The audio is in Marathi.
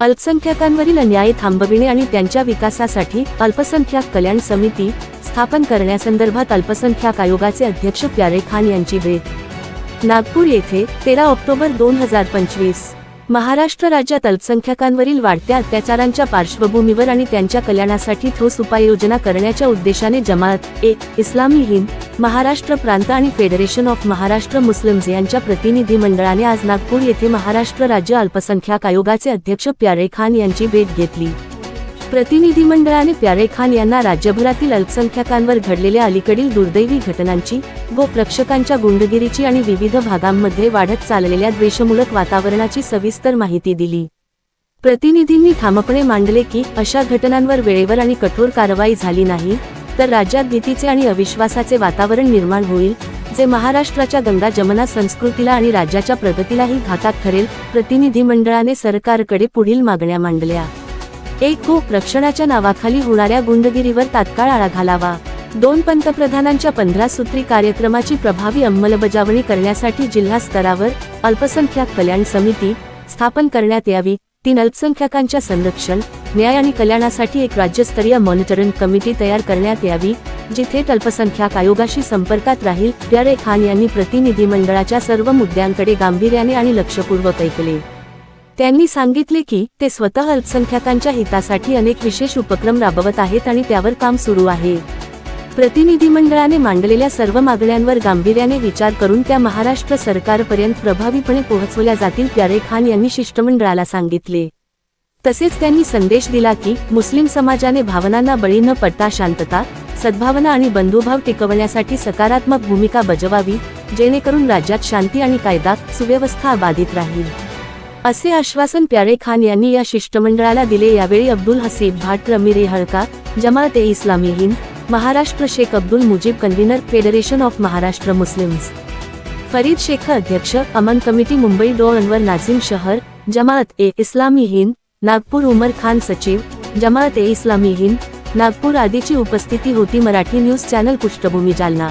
अल्पसंख्याकांवरील अन्याय थांबविणे आणि त्यांच्या विकासासाठी अल्पसंख्याक कल्याण समिती स्थापन करण्यासंदर्भात अल्पसंख्याक आयोगाचे अध्यक्ष प्यारे खान यांची भेट. नागपूर येथे तेरा ऑक्टोबर दोन हजार पंचवीस. महाराष्ट्र राज्यात अल्पसंख्याकांवरील वाढत्या अत्याचारांच्या पार्श्वभूमीवर आणि त्यांच्या कल्याणासाठी ठोस उपाययोजना करण्याच्या उद्देशाने जमात एक इस्लामी हिंद महाराष्ट्र प्रांत आणि फेडरेशन ऑफ महाराष्ट्र मुस्लिम्स यांच्या प्रतिनिधी मंडळाने आज नागपूर येथे महाराष्ट्र राज्य अल्पसंख्याक आयोगाचे अध्यक्ष प्यारे खान यांची भेट घेतली. प्रतिनिधी मंडळाने प्यारे खान यांना राज्यभरातील अल्पसंख्याकांवर घडलेल्या अलीकडील दुर्दैवी घटनांची व प्रक्षकांच्या गुंडगिरीची आणि विविध भागांमध्ये वाढत चाललेल्या द्वेषमूलक वातावरणाची सविस्तर माहिती दिली. प्रतिनिधींनी ठामपणे मांडले की अशा घटनांवर वेळेवर आणि कठोर कारवाई झाली नाही तर राज्यात भीतीचे आणि अविश्वासाचे वातावरण निर्माण होईल जे महाराष्ट्राच्या गंगा जमना संस्कृतीला आणि राज्याच्या प्रगतीलाही घातक ठरेल प्रतिनिधी मंडळाने सरकारकडे पुढील मागण्या मांडल्या. एक खूप रक्षणाच्या नावाखाली होणाऱ्या गुंडगिरीवर तात्काळ आळा घालावा. दोन पंतप्रधानांच्या पंधरा सूत्री कार्यक्रमाची प्रभावी अंमलबजावणी करण्यासाठी जिल्हा स्तरावर अल्पसंख्याक कल्याण समिती स्थापन करण्यात यावी. तीन अल्पसंख्याकांच्या संरक्षण न्याय आणि कल्याणासाठी एक राज्यस्तरीय मॉनिटरिंग कमिटी तयार करण्यात यावी जी थेट अल्पसंख्याक आयोगाशी संपर्कात राहील. खान यांनी प्रतिनिधी मंडळाच्या सर्व मुद्द्यांकडे गांभीर्याने आणि लक्षपूर्वक ऐकले त्यांनी सांगितले की ते स्वतः अल्पसंख्याकांच्या हितासाठी अनेक विशेष उपक्रम राबवत आहेत आणि त्यावर काम सुरू आहे. प्रतिनिधीमंडळाने मांडलेल्या सर्व मागण्यांवर गांभीर्याने विचार करून त्या महाराष्ट्र सरकारपर्यंत प्रभावीपणे पोहोचवल्या जातील प्यारे खान यांनी शिष्टमंडळाला सांगितले. तसेच त्यांनी संदेश दिला की मुस्लिम समाजाने भावनांना बळी न पडता शांतता सद्भावना आणि बंधुभाव टिकवण्यासाठी सकारात्मक भूमिका बजवावी जेणेकरून राज्यात शांती आणि कायदा सुव्यवस्था बाधित राहील. असे आश्वासन प्यारे खान यांनी या शिष्टमंडळाला दिले. यावेळी अब्दुल हसीब भाट रमीरे हळका Jamaat e Islami Hind Maharashtra Sheikh Abdul Mujeeb convener federation of Maharashtra Muslims. Farid Sheikh अध्यक्ष अमन कमिटी मुंबई डो अनवर नाझिम शहर जमात ए इस्लामी हिंद नागपूर उमर खान सचिव जमात ए इस्लामी हिंद नागपूर आदीची उपस्थिती होती. Marathi news channel पृष्ठभूमी Jalna.